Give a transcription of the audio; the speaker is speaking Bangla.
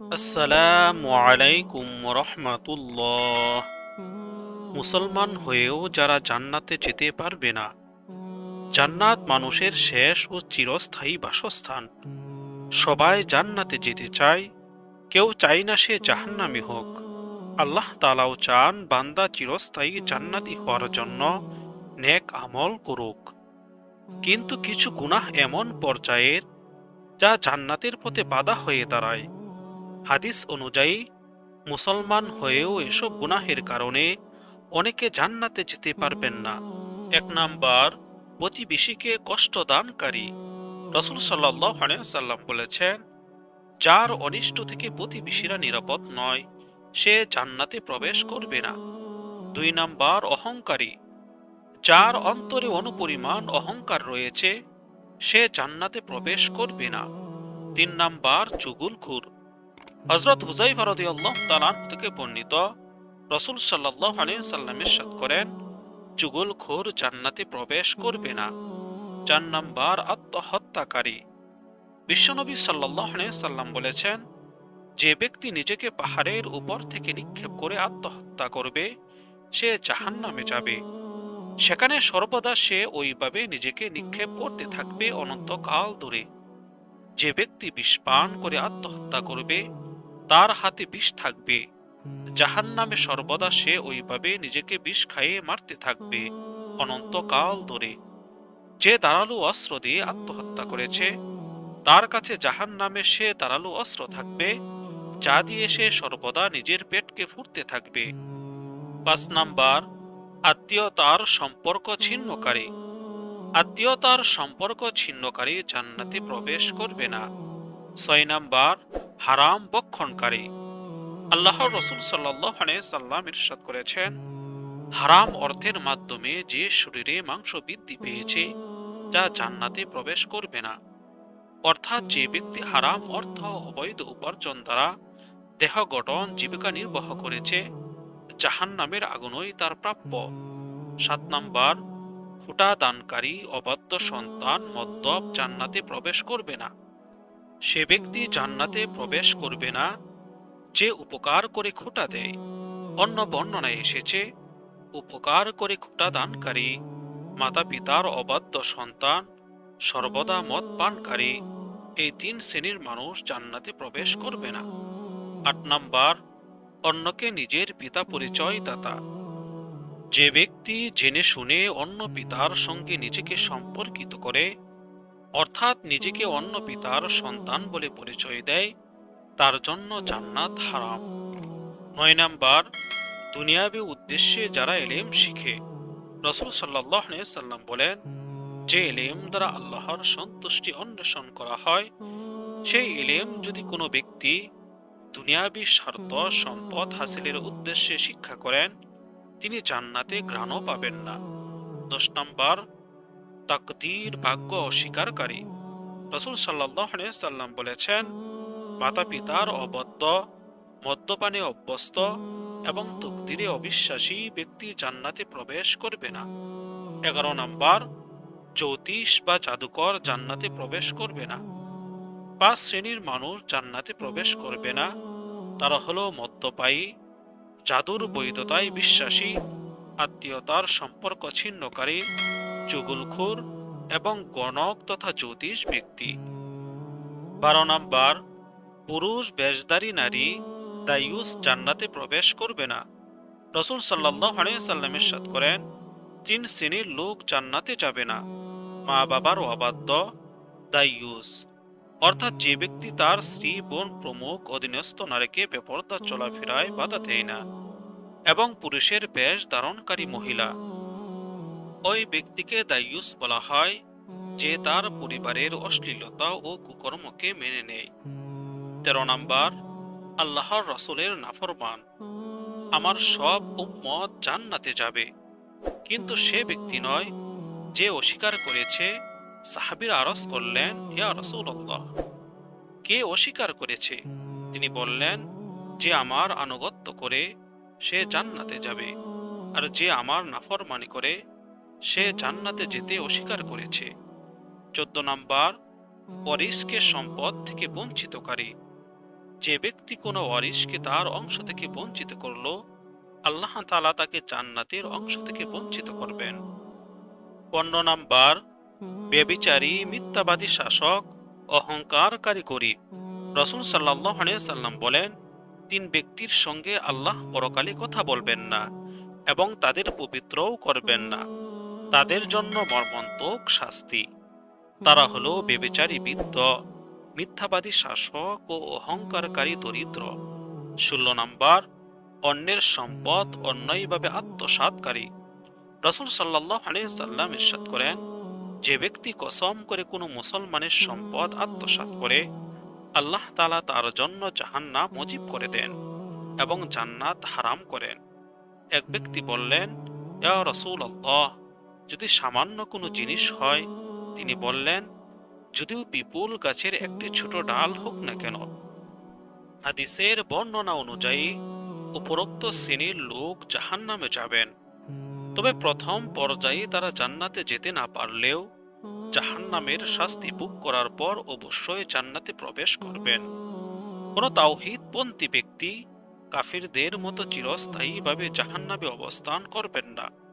আসসালামু আলাইকুম রহমাতুল্লাহ মুসলমান হয়েও যারা জান্নাতে যেতে পারবে না, জান্নাত মানুষের শেষ ও চিরস্থায়ী বাসস্থান। সবাই জান্নাতে যেতে চায়, কেউ চাই না সে জাহান্নামি হোক। আল্লাহ তালাও চান বান্দা চিরস্থায়ী জান্নাতি হওয়ার জন্য নেক আমল করুক। কিন্তু কিছু গুনাহ এমন পর্যায়ের যা জান্নাতের পথে বাধা হয়ে দাঁড়ায়। হাদিস অনুযায়ী, মুসলমান হয়েও এসব গুনাহের কারণে অনেকে জান্নাতে যেতে পারবেন না। এক নাম্বার প্রতিবেশীকে কষ্ট দানকারী। রসুল সাল্লাম বলেছেন, যার অনিষ্ট থেকে প্রতিবেশীরা নিরাপদ নয়, সে জান্নাতে প্রবেশ করবে না। দুই নাম্বার, অহংকারী। যার অন্তরে অনুপরিমাণ অহংকার রয়েছে, সে জান্নাতে প্রবেশ করবে না। তিন নাম্বার, চুগুলখুর। হজরত হুজাইফা রাদিয়াল্লাহু তাআলা থেকে বর্ণিত, রসুল সাল্লাল্লাহু আলাইহি সাল্লাম ইরশাদ করেন চুগলখোর জান্নাতে প্রবেশ করবে না। চার নাম্বার আত্মহত্যাকারী। বিশ্বনবী আলাইহি সাল্লাম বলেছেন, যে ব্যক্তি নিজেকে পাহাড়ের উপর থেকে নিক্ষেপ করে আত্মহত্যা করবে, সে জাহান্নামে যাবে। সেখানে সর্বদা সে ওইভাবে নিজেকে নিক্ষেপ করতে থাকবে অনন্তকাল ধরে। যে ব্যক্তি বিষ পান করে আত্মহত্যা করবে তার হাতে বিষ থাকবে। জাহান নামে সর্বদা সে ওইভাবে নিজেকে বিষ খাইয়ে মারতে থাকবে অনন্তকাল ধরে। যে দাঁড়ালু অস্ত্র দিয়ে আত্মহত্যা করেছে তার কাছে জাহান নামে সে দাঁড়ালু অস্ত্র থাকবে যা দিয়ে সে সর্বদা নিজের পেটকে ফুটতে থাকবে। পাঁচ নাম্বার আত্মীয়তার সম্পর্ক ছিন্নকারী। আত্মীয়তার সম্পর্ক ছিন্নকারী জান্নাতে প্রবেশ করবে না। ছয় নাম্বার হারাম বক্ষণকারী। আল্লাহ রসুল সাল্লাহ সাল্লাম ইরশাদ করেছেন, হারাম অর্থের মাধ্যমে যে শরীরে মাংস বৃদ্ধি পেয়েছে, যা জান্নাতে প্রবেশ করবে না। অর্থাৎ যে ব্যক্তি হারাম অর্থ অবৈধ উপার্জন দ্বারা দেহ গঠন, জীবিকা নির্বাহ করেছে জাহান নামের আগুনই তার প্রাপ্য। সাত নাম্বার ফুটা দানকারী অবাধ্য সন্তান মদ্যপ জান্নাতে প্রবেশ করবে না। সে ব্যক্তি জান্নাতে প্রবেশ করবে না, যে উপকার করে খোটা দেয়। অন্য বর্ণনায় এসেছে, উপকার করে খোটা দানকারী, মাতা পিতার অবাধ্য সন্তান, সর্বদা মদ পানকারী, এই তিন শ্রেণির মানুষ জান্নাতে প্রবেশ করবে না। আট নাম্বার, অন্যকে নিজের পিতা পরিচয় দাতা। যে ব্যক্তি জেনে শুনে অন্য পিতার সঙ্গে নিজেকে সম্পর্কিত করে অর্থাৎ নিজেকে অন্য পিতার সন্তান বলে পরিচয় দেয়, তার জন্য জান্নাত হারাম। নয় নাম্বার, দুনিয়াবি উদ্দেশ্যে যারা এলেম শিখে। রসুল সাল্লাহ সাল্লাম বলেন, যে এলেম দ্বারা আল্লাহর সন্তুষ্টি অন্বেষণ করা হয়, সেই এলেম যদি কোনো ব্যক্তি দুনিয়াবি স্বার্থ, সম্পদ হাসিলের উদ্দেশ্যে শিক্ষা করেন, তিনি জান্নাতে ঘ্রাণও পাবেন না। দশ নম্বর তাকদীর ভাগ্য অস্বীকারী রসুল সাল্লাহ সাল্লাম বলেছেন মাতা পিতার অবদ্ধ, মদ্যপানে অভ্যস্ত এবং তকদিরে অবিশ্বাসী ব্যক্তি জান্নাতে প্রবেশ করবে না। এগারো নম্বর, জ্যোতিষ বা জাদুকর জান্নাতে প্রবেশ করবে না। পাঁচ শ্রেণির মানুষ জান্নাতে প্রবেশ করবে না। তারা হলো মদ্যপায়ী, জাদুর বৈধতায় বিশ্বাসী, আত্মীয়তার সম্পর্ক ছিন্নকারী চুগুলখুর এবং গণক তথা জ্যোতিষ ব্যক্তি। বারো নম্বর, পুরুষ বেশদারি নারী দায়ুস জান্নাতে প্রবেশ করবে না। রসুল সাল্লাহ সাল্লামের সাদ করেন, তিন শ্রেণির লোক জান্নাতে যাবে না। মা বাবার অবাধ্য, দায়ুস। অর্থাৎ যে ব্যক্তি তার স্ত্রী, বোন, প্রমুখ, অধীনস্থ নারীকে বেপরদা চলাফেরায় বাধা দেয় না। এবং পুরুষের বেশ ধারণকারী মহিলা। ওই ব্যক্তিকে দায়ুস বলা হয়, যে তার পরিবারের অশ্লীলতা ও কুকর্মকে মেনে নেয়। তেরো নাম্বার, আল্লাহর রসুলের নাফরমান। আমার সব উম্মত জান্নাতে যাবে। কিন্তু সে ব্যক্তি নয়, যে অস্বীকার করেছে, সাহাবির আরস করলেন, ইয়া রসুল্লাহ কে অস্বীকার করেছে? তিনি বললেন, যে আমার আনুগত্য করে সে জান্নাতে যাবে, আর যে আমার নাফরমানি করে সে জান্নাতে যেতে অস্বীকার করেছে। চোদ্দ নম্বর পরিসকে সম্পদ থেকে বঞ্চিতকারী যে ব্যক্তি কোনো ওয়ারিশকে তার অংশ থেকে বঞ্চিত করল, আল্লাহ তালা তাকে জান্নাতের অংশ থেকে বঞ্চিত করবেন। পণ্য নাম্বার বেবিচারী মিথ্যাবাদী শাসক, অহংকারকারী গরিব। রসুল সাল্লাহ সাল্লাম বলেন, তিন ব্যক্তির সঙ্গে আল্লাহ পরকালে কথা বলবেন না এবং তাদের পবিত্রও করবেন না। তাদের জন্য মর্মন্তক শাস্তি। তারা হলো বেবিচারী বৃদ্ধ, মিথ্যাবাদী শাসক ও অহংকারকারী দরিদ্র। ষোলো নাম্বার, অন্যের সম্পদ অন্যায়ভাবে আত্মসাৎকারী। রসুল সাল্লাহ সাল্লাম ইরশাদ করেন, যে ব্যক্তি কসম করে কোনো মুসলমানের সম্পদ আত্মসাৎ করে, আল্লাহ তালা তার জন্য জাহান্না মজিব করে দেন এবং জান্নাত হারাম করেন। এক ব্যক্তি বললেন, ইয়া রসুল আল্লাহ যদি সামান্য কোনো জিনিস হয়, তিনি বললেন, যদিও বিপুল গাছের একটি ছোট ডাল হোক না কেন, হাদিসের বর্ণনা অনুযায়ী উপরোক্ত শ্রেণির লোক জাহান্নামে যাবেন। তবে প্রথম পর্যায়ে তারা জান্নাতে যেতে না পারলেও জাহান্নামের শাস্তি ভোগ করার পর অবশ্যই জান্নাতে প্রবেশ করবেন। কোন তাওহিদপন্থী ব্যক্তি কাফিরদের মতো চিরস্থায়ীভাবে জাহান্নামে অবস্থান করবেন না।